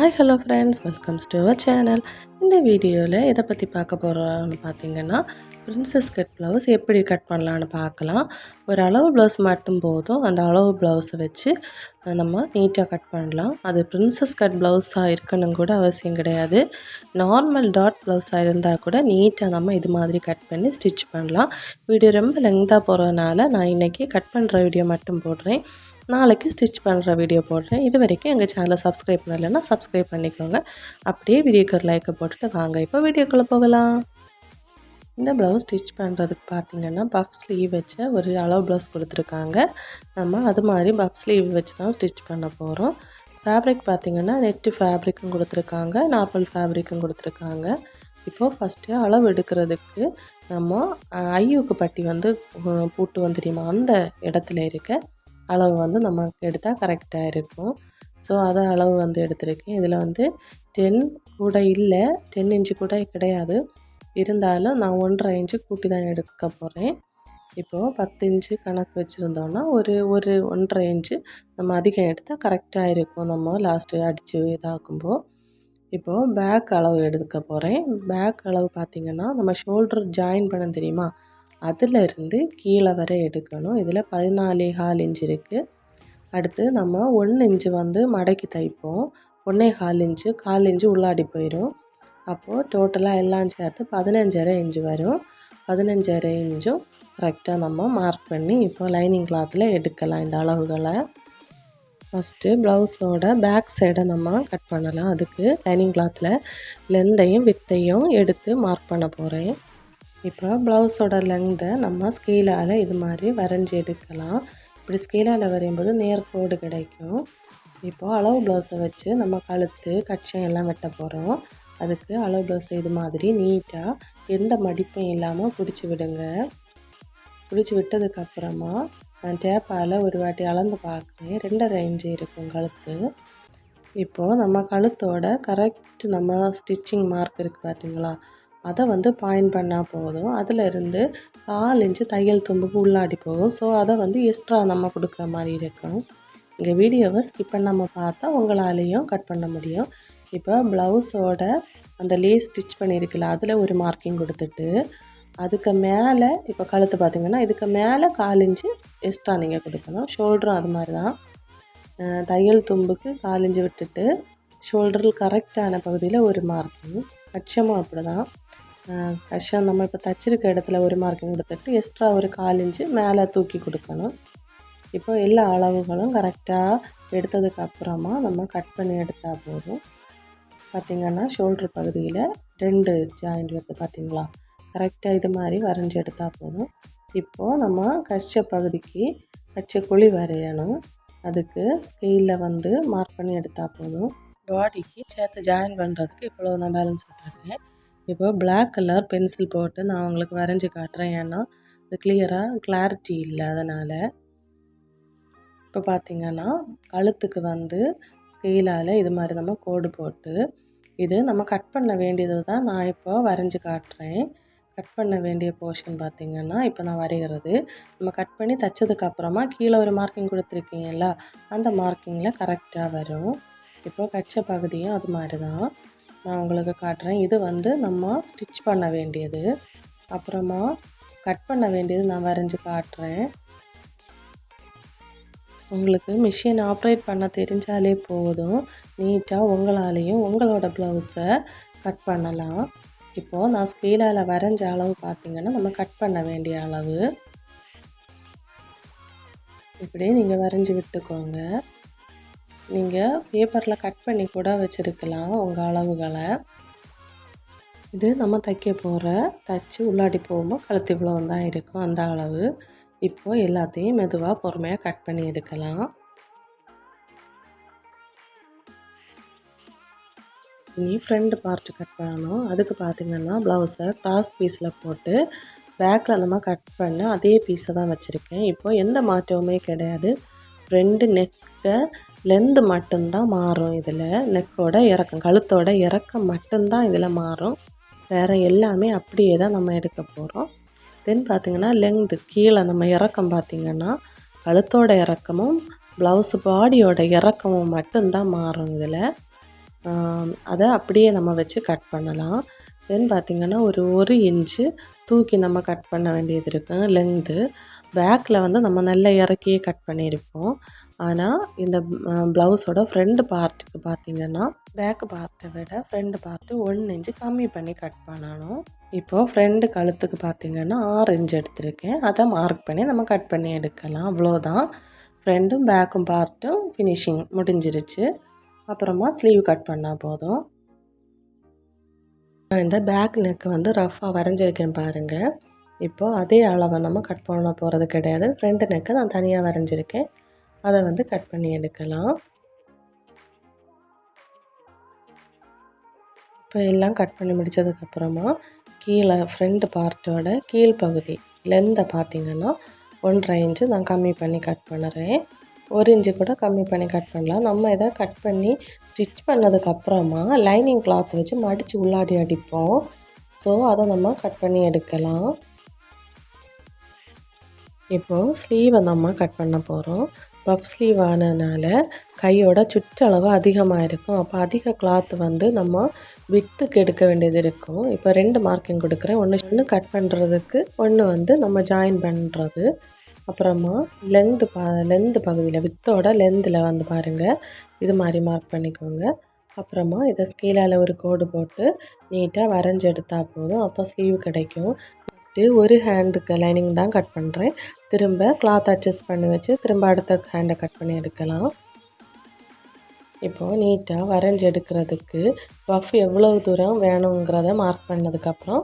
Hi hello friends welcomes to our channel இந்த வீடியோவில் எதை பற்றி பார்க்க போகிறோம்னு பார்த்தீங்கன்னா பிரின்சஸ் கட் ப்ளவுஸ் எப்படி கட் பண்ணலான்னு பார்க்கலாம். ஒரு அளவு ப்ளவுஸ் மட்டும் போதும். அந்த அளவு ப்ளவுஸை வச்சு நம்ம நீட்டாக கட் பண்ணலாம். அது பிரின்சஸ் கட் ப்ளவுஸாக இருக்கணும் கூட அவசியம் கிடையாது. நார்மல் டாட் ப்ளவுஸாக இருந்தால் கூட நீட்டாக நம்ம இது மாதிரி கட் பண்ணி ஸ்டிச் பண்ணலாம். வீடியோ ரொம்ப லெங்க்தாக போகிறதுனால நான் இன்றைக்கி கட் பண்ணுற வீடியோ மட்டும் போடுறேன். நாளைக்கு ஸ்டிச் பண்ணுற வீடியோ போடுறேன். இது வரைக்கும் எங்கள் சேனலை சப்ஸ்கிரைப் பண்ணலைன்னா சப்ஸ்கிரைப் பண்ணிக்கோங்க. அப்படியே வீடியோக்கு லைக்கை போட்டுட்டு வாங்க. இப்போ வீடியோக்குள்ளே போகலாம். இந்த ப்ளவுஸ் ஸ்டிச் பண்ணுறதுக்கு பார்த்தீங்கன்னா பஃப் ஸ்லீவ் வச்ச ஒரு அளவு ப்ளவுஸ் கொடுத்துருக்காங்க. நம்ம அது மாதிரி பஃப் ஸ்லீவ் வச்சு தான் ஸ்டிச் பண்ண போகிறோம் ஃபேப்ரிக் பார்த்திங்கன்னா நெட்டு ஃபேப்ரிக்கும் கொடுத்துருக்காங்க. நார்மல் ஃபேப்ரிக்கும் கொடுத்துருக்காங்க. இப்போது ஃபஸ்ட்டு அளவு எடுக்கிறதுக்கு நம்ம ஐயூக்கு பட்டி வந்து பூட்டு வந்து தெரியுமா? அந்த இடத்துல இருக்க அளவு வந்து நமக்கு எடுத்தால் கரெக்டாக இருக்கும். ஸோ அதை அளவு வந்து எடுத்திருக்கேன். இதில் வந்து டென் கூட இல்லை டென் இன்ச்சு கூட கிடையாது. இருந்தாலும் நான் ஒன்றரை இன்ச்சு கூட்டி தான் எடுக்க போகிறேன் இப்போது பத்து இன்ச்சு கணக்கு வச்சுருந்தோன்னா ஒரு ஒரு ஒன்றரை இன்ச்சு நம்ம அதிகம் எடுத்தால் கரெக்டாக இருக்கும். நம்ம லாஸ்ட்டு அடித்து இதாக்கும்போது இப்போது பேக் அளவு எடுக்க போகிறேன் பேக் அளவு பார்த்திங்கன்னா நம்ம ஷோல்டர் ஜாயின் பண்ண தெரியுமா? அதிலிருந்து கீழே வரை எடுக்கணும். இதில் பதினாலே கால் இன்ச்சு இருக்குது அடுத்து நம்ம ஒன்று இன்ச்சு வந்து மடக்கி தைப்போம். ஒன்றே கால் இன்ச்சு கால் இன்ச்சு உள்ளாடி போயிடும் அப்போது டோட்டலாக எல்லாம் சேர்த்து பதினஞ்சரை இன்ச்சு வரும். பதினஞ்சரை இன்ச்சும் கரெக்டாக நம்ம மார்க் பண்ணி இப்போ லைனிங் கிளாத்தில் எடுக்கலாம் இந்த அளவுகளை. ஃபஸ்ட்டு ப்ளவுஸோட பேக் சைடை நம்ம கட் பண்ணலாம். அதுக்கு லைனிங் கிளாத்தில் லெந்தையும் வித்தையும் எடுத்து மார்க் பண்ண போகிறேன் இப்போ ப்ளவுஸோட லெங்தை நம்ம ஸ்கேலால் இது மாதிரி வரைஞ்சி எடுக்கலாம். இப்படி ஸ்கேலால் வரையும்போது நேர்கோடு கிடைக்கும். இப்போது அளவு ப்ளவுஸை வச்சு நம்ம கழுத்து கட்சம் எல்லாம் வெட்ட போகிறோம் அதுக்கு அளவு ப்ளவுஸ் இது மாதிரி நீட்டாக எந்த மடிப்பும் இல்லாமல் பிடிச்சி விடுங்க. பிடிச்சி விட்டதுக்கப்புறமா நான் டேப்பால் ஒரு வாட்டி அளந்து பார்க்குறேன். ரெண்டரை இன்ச்சு இருக்கும் கழுத்து. இப்போது நம்ம கழுத்தோட கரெக்ட் நம்ம ஸ்டிச்சிங் மார்க் இருக்குது பார்த்தீங்களா அதை வந்து பாயிண்ட் பண்ணால் போதும். அதில் இருந்து கால் இன்ச்சு தையல் தும்புக்கு உள்ளாடி போகும் ஸோ அதை வந்து எக்ஸ்ட்ரா நம்ம கொடுக்குற மாதிரி இருக்கும். இங்கே வீடியோவை ஸ்கிப் பண்ணாமல் பார்த்தா உங்களாலேயும் கட் பண்ண முடியும். இப்போ ப்ளவுஸோட அந்த லேஸ் ஸ்டிச் பண்ணியிருக்கல அதில் ஒரு மார்க்கிங் கொடுத்துட்டு அதுக்கு மேலே இப்போ கழுத்து பார்த்திங்கன்னா இதுக்கு மேலே கால் இன்ச்சு எக்ஸ்ட்ரா நீங்கள் கொடுக்கணும். ஷோல்டரும் அது மாதிரி தான் தையல் தும்புக்கு காலிஞ்சு விட்டுட்டு ஷோல்டரில் கரெக்டான பகுதியில் ஒரு மார்க்கிங் கஷமும் அப்படி தான் கஷம் நம்ம இப்போ தச்சிருக்க இடத்துல ஒரு மார்க்கிங் கொடுத்துட்டு எக்ஸ்ட்ரா ஒரு கால் இன்ச்சு மேலே தூக்கி கொடுக்கணும். இப்போ எல்லா அளவுகளும் கரெக்டாக எடுத்ததுக்கு அப்புறமா நம்ம கட் பண்ணி எடுத்தால் போதும். பார்த்திங்கன்னா ஷோல்டர் பகுதியில் ரெண்டு ஜாயிண்ட் வருது பார்த்திங்களா கரெக்டாக இது மாதிரி வரைஞ்சி எடுத்தால் போதும். இப்போது நம்ம கச்ச பகுதிக்கு கச்ச குழி வரையணும். அதுக்கு ஸ்கெயிலில் வந்து மார்க் பண்ணி எடுத்தால் போதும். பாடிக்கு சேர்த்து ஜாயின் பண்ணுறதுக்கு இவ்வளோ நான் பேலன்ஸ் விட்டுருக்கேன். இப்போ பிளாக் கலர் பென்சில் போட்டு நான் உங்களுக்கு வரைஞ்சி காட்டுறேன். ஏன்னா இது கிளியராக கிளாரிட்டி இல்லை. அதனால் இப்போ பார்த்திங்கன்னா கழுத்துக்கு வந்து ஸ்கெயிலால் இது மாதிரி நம்ம கோடு போட்டு இது நம்ம கட் பண்ண வேண்டியது தான் நான் இப்போ வரைஞ்சி காட்டுறேன். கட் பண்ண வேண்டிய போர்ஷன் பார்த்திங்கன்னா இப்போ நான் வரைகிறது. நம்ம கட் பண்ணி தைச்சதுக்கப்புறமா கீழே ஒரு மார்க்கிங் கொடுத்துருக்கீங்கல்ல அந்த மார்க்கிங்கில் கரெக்டாக வரும். இப்போ கட்ச பகுதியும் அது மாதிரி தான் நான் உங்களுக்கு காட்டுறேன். இது வந்து நம்ம ஸ்டிச் பண்ண வேண்டியது. அப்புறமா கட் பண்ண வேண்டியது நான் வரைஞ்சி காட்டுறேன். உங்களுக்கு மிஷின் ஆப்ரேட் பண்ண தெரிஞ்சாலே போதும். நீட்டாக உங்களாலேயும் உங்களோட ப்ளவுஸை கட் பண்ணலாம். இப்போது நான் ஸ்கீலால் வரைஞ்ச அளவு பார்த்திங்கன்னா நம்ம கட் பண்ண வேண்டிய அளவு. இப்படி நீங்கள் வரைஞ்சி விட்டுக்கோங்க. நீங்கள் பேப்பரில் கட் பண்ணி கூட வச்சுருக்கலாம் உங்கள் அளவுகளை. இது நம்ம தைக்க போகிற தைச்சி உள்ளாடி போகும்போது கழுத்து இவ்வளோ தான் இருக்கும் அந்த அளவு. இப்போது எல்லாத்தையும் மெதுவாக பொறுமையாக கட் பண்ணி எடுக்கலாம். இனி ஃப்ரண்ட் பார்ட்டு கட் பண்ணணும். அதுக்கு பார்த்திங்கன்னா ப்ளவுஸை க்ராஸ் பீஸில் போட்டு பேக்கில் அந்த மாதிரி கட் பண்ண அதே பீஸை தான் வச்சுருக்கேன். இப்போது எந்த மாற்றமுமே கிடையாது. ஃப்ரெண்டு நெக்கை லென்த்து மட்டும்தான் மாறும் இதில். நெக்கோட இறக்கம் கழுத்தோட இறக்கம் மட்டும்தான் இதில் மாறும். வேறு எல்லாமே அப்படியே தான் நம்ம எடுக்க போகிறோம் தென் பார்த்திங்கன்னா லென்த்து கீழே நம்ம இறக்கம் பார்த்திங்கன்னா கழுத்தோட இறக்கமும் ப்ளவுஸு பாடியோட இறக்கமும் மட்டும்தான் மாறும் இதில். அதை அப்படியே நம்ம வச்சு கட் பண்ணலாம். தென் பார்த்திங்கன்னா ஒரு ஒரு இன்ச்சு தூக்கி நம்ம கட் பண்ண வேண்டியது இருக்கும் லெங்து பேக்கில் வந்து நம்ம நல்லா இறக்கியே கட் பண்ணியிருப்போம். ஆனால் இந்த ப்ளவுஸோட ஃப்ரண்ட் பார்ட்டுக்கு பார்த்திங்கன்னா பேக் பார்ட்டை விட ஃப்ரண்ட் பார்ட்டு ஒன் இன்ச்சு கம்மி பண்ணி கட் பண்ணணும். இப்போது ஃப்ரெண்டு கழுத்துக்கு பார்த்திங்கன்னா ஆறு இன்ச் எடுத்திருக்கேன். அதை மார்க் பண்ணி நம்ம கட் பண்ணி எடுக்கலாம். அவ்வளோதான் ஃப்ரெண்டும் பேக்கும் பார்ட்டும் ஃபினிஷிங் முடிஞ்சிருச்சு. அப்புறமா ஸ்லீவ் கட் பண்ணால் போதும். இந்த பேக் நெக்கு வந்து ரஃப்பாக வரைஞ்சிருக்கேன் பாருங்கள் இப்போது அதே அளவை நம்ம கட் பண்ண போகிறது கிடையாது. ஃப்ரண்ட் நெக்கை நான் தனியாக வரைஞ்சிருக்கேன். அதை வந்து கட் பண்ணி எடுக்கலாம். இப்போ எல்லாம் கட் பண்ணி முடித்ததுக்கப்புறமா கீழே ஃப்ரண்ட் பார்ட்டோட கீழ் பகுதி லென்த்தை பார்த்திங்கன்னா ஒன்றரை இன்ச்சு நான் கம்மி பண்ணி கட் பண்ணுறேன். ஒரு இன்ச்சு கூட கம்மி பண்ணி கட் பண்ணலாம். நம்ம இதை கட் பண்ணி ஸ்டிச் பண்ணதுக்கப்புறமா லைனிங் கிளாத் வச்சு மடித்து உள்ளாடி அடிப்போம். ஸோ அதை நம்ம கட் பண்ணி எடுக்கலாம். இப்போது ஸ்லீவை நம்ம கட் பண்ண போகிறோம் பஃப் ஸ்லீவ் ஆனதுனால கையோட சுற்றளவு அதிகமாக இருக்கும் அப்போ அதிக கிளாத் வந்து நம்ம வித்துக்கு எடுக்க வேண்டியது இருக்கும். இப்போ ரெண்டு மார்க்கிங் கொடுக்குறேன். ஒன்று ஒன்று கட் பண்ணுறதுக்கு ஒன்று வந்து நம்ம ஜாயின் பண்ணுறது அப்புறமா லென்த்து பா லென்த்து பகுதியில் வித்தோட லென்த்தில் வந்து பாருங்கள் இது மாதிரி மார்க் பண்ணிக்கோங்க. அப்புறமா இதை ஸ்கேலால் ஒரு கோடு போட்டு நீட்டாக வரைஞ்சி எடுத்தால் போதும். அப்போ ஸ்லீவ் கிடைக்கும். ஃபஸ்ட்டு ஒரு ஹேண்டுக்கு லைனிங் தான் கட் பண்ணுறேன் திரும்ப கிளாத் அட்ஜஸ்ட் பண்ணி வச்சு திரும்ப அடுத்த ஹேண்டை கட் பண்ணி எடுக்கலாம். இப்போது நீட்டாக வரைஞ்சி எடுக்கிறதுக்கு பஃப் எவ்வளோ தூரம் வேணுங்கிறத மார்க் பண்ணதுக்கப்புறம்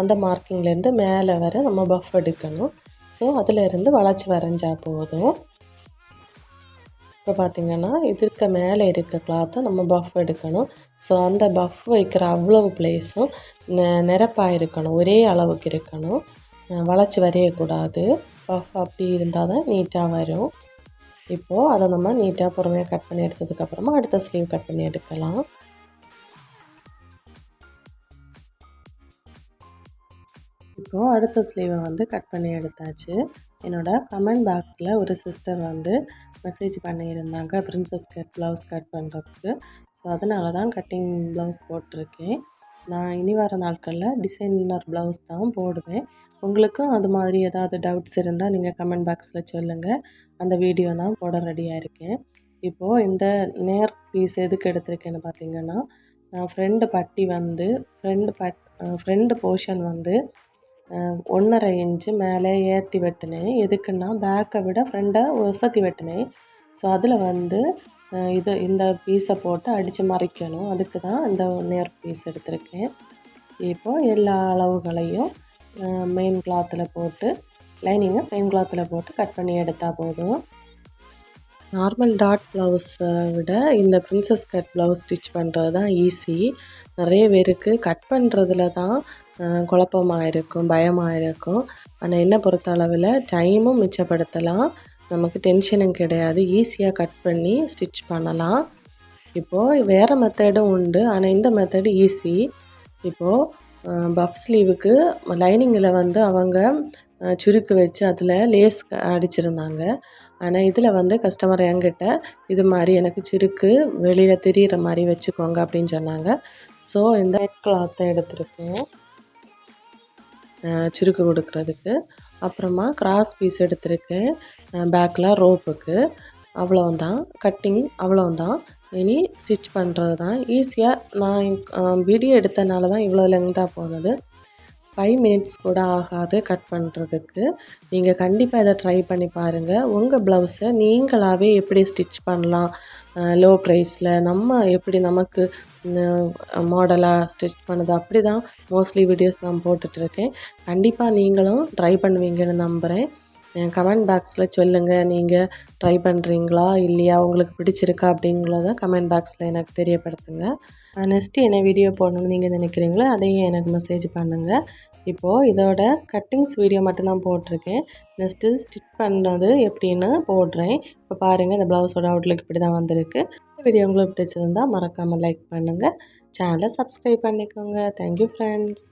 அந்த மார்க்கிங்லேருந்து மேலே வர நம்ம பஃப் எடுக்கணும். ஸோ அதிலேருந்து வளைச்சி வரைஞ்சா போதும். இப்போ பார்த்திங்கன்னா இதற்கு மேலே இருக்க கிளாத்தை நம்ம பஃப் எடுக்கணும். ஸோ அந்த பஃப் வைக்கிற அவ்வளவு பிளேஸும் நிரப்பாக இருக்கணும். ஒரே அளவுக்கு இருக்கணும். வளைச்சி வரையக்கூடாது. பஃப் அப்படி இருந்தால் தான் நீட்டாக வரும். இப்போது அதை நம்ம நீட்டாக பொறுமையாக கட் பண்ணி எடுத்ததுக்கப்புறமா அடுத்த ஸ்லீவ் கட் பண்ணி எடுக்கலாம். இப்போது அடுத்த ஸ்லீவை வந்து கட் பண்ணி எடுத்தாச்சு. என்னோடய கமெண்ட் பாக்ஸில் ஒரு சிஸ்டர் வந்து மெசேஜ் பண்ணியிருந்தாங்க ப்ரின்ஸஸ் கட் ப்ளவுஸ் கட் பண்ணுறதுக்கு ஸோ அதனால தான் கட்டிங் ப்ளவுஸ் போட்டிருக்கேன். நான் இனி வர நாட்களில் டிசைனர் ப்ளவுஸ் தான் போடுவேன். உங்களுக்கும் அது மாதிரி ஏதாவது டவுட்ஸ் இருந்தால் நீங்கள் கமெண்ட் பாக்ஸில் சொல்லுங்கள் அந்த வீடியோ தான் போட ரெடியாக இருக்கேன். இப்போது இந்த நேர் பீஸ் எதுக்கு எடுத்திருக்கேன்னு பார்த்தீங்கன்னா நான் ஃப்ரெண்டு பட்டி வந்து ஃப்ரெண்டு பட் ஃப்ரெண்டு போர்ஷன் வந்து ஒன்றரை இன்ச்சு மேலே ஏற்றி வெட்டினேன். எதுக்குன்னா பேக்கை விட ஃப்ரெண்டை ஒசத்தி வெட்டினேன். ஸோ அதில் வந்து இது இந்த பீஸை போட்டு அடித்து மறைக்கணும். அதுக்கு தான் இந்த நேர் பீஸ் எடுத்திருக்கேன். இப்போது எல்லா அளவுகளையும் மெயின் கிளாத்தில் போட்டு லைனிங்கை மெயின் கிளாத்தில் போட்டு கட் பண்ணி எடுத்தால் போதும். நார்மல் டாட் ப்ளவுஸை விட இந்த ப்ரின்ஸஸ் கட் ப்ளவுஸ் ஸ்டிச் பண்ணுறது தான் ஈஸி நிறைய பேருக்கு கட் பண்ணுறதுல தான் குழப்பமாக இருக்கும் பயமாக இருக்கும் ஆனால் என்னை பொறுத்த அளவில் டைமும் மிச்சப்படுத்தலாம். நமக்கு டென்ஷனும் கிடையாது. ஈஸியாக கட் பண்ணி ஸ்டிச் பண்ணலாம். இப்போது வேறு மெத்தடும் உண்டு. ஆனால் இந்த மெத்தடு ஈஸி இப்போது பஃப் ஸ்லீவுக்கு லைனிங்கில் வந்து அவங்க சுருக்கு வச்சு அதில் லேஸ் அடிச்சிருந்தாங்க. ஆனால் இதில் வந்து கஸ்டமர் என்கிட்ட இது மாதிரி எனக்கு சுருக்கு வெளியில் தெரிகிற மாதிரி வச்சுக்கோங்க அப்படின்னு சொன்னாங்க. ஸோ இந்த நெட் கிளாத்தை எடுத்திருக்கேன். சுருக்கு கொடுக்குறதுக்கு. அப்புறமா கிராஸ் பீஸ் எடுத்திருக்கேன் பேக்கில் ரோப்புக்கு அவ்வளோந்தான் கட்டிங் அவ்வளோந்தான் இனி ஸ்டிச் பண்ணுறது தான் ஈஸியாக நான் வீடியோ எடுத்தனால தான் இவ்வளோ லெங்க்தாக போனது. ஃபைவ் மினிட்ஸ் கூட ஆகாது கட் பண்ணுறதுக்கு நீங்கள் கண்டிப்பாக இதை ட்ரை பண்ணி பாருங்கள் உங்கள் ப்ளவுஸை நீங்களாகவே எப்படி ஸ்டிச் பண்ணலாம்? லோ ப்ரைஸில் நம்ம எப்படி நமக்கு மாடலாக ஸ்டிச் பண்ணுது? அப்படி தான் மோஸ்ட்லி வீடியோஸ் நான் போட்டுட்ருக்கேன் கண்டிப்பாக நீங்களும் ட்ரை பண்ணுவீங்கன்னு நம்புகிறேன் கமெண்ட் பாக்ஸில் சொல்லுங்கள் நீங்கள் ட்ரை பண்ணுறீங்களா இல்லையா? உங்களுக்கு பிடிச்சிருக்கா? அப்படிங்கிறத கமெண்ட் பாக்ஸில் எனக்கு தெரியப்படுத்துங்க. நெக்ஸ்ட்டு என்ன வீடியோ போடணும்னு நீங்கள் நினைக்கிறீங்களோ அதையும் எனக்கு மெசேஜ் பண்ணுங்கள் இப்போது இதோட கட்டிங்ஸ் வீடியோ மட்டும்தான் போட்டிருக்கேன். நெக்ஸ்ட்டு ஸ்டிச் பண்ணது எப்படின்னு போடுறேன். இப்போ பாருங்கள் இந்த ப்ளவுஸோட அவுட்லுக் இப்படி தான் வந்திருக்கு. வீடியோ உங்களுக்கு பிடிச்சிருந்தால் மறக்காமல் லைக் பண்ணுங்கள் சேனலை சப்ஸ்கிரைப் பண்ணிக்கோங்க. Thank you friends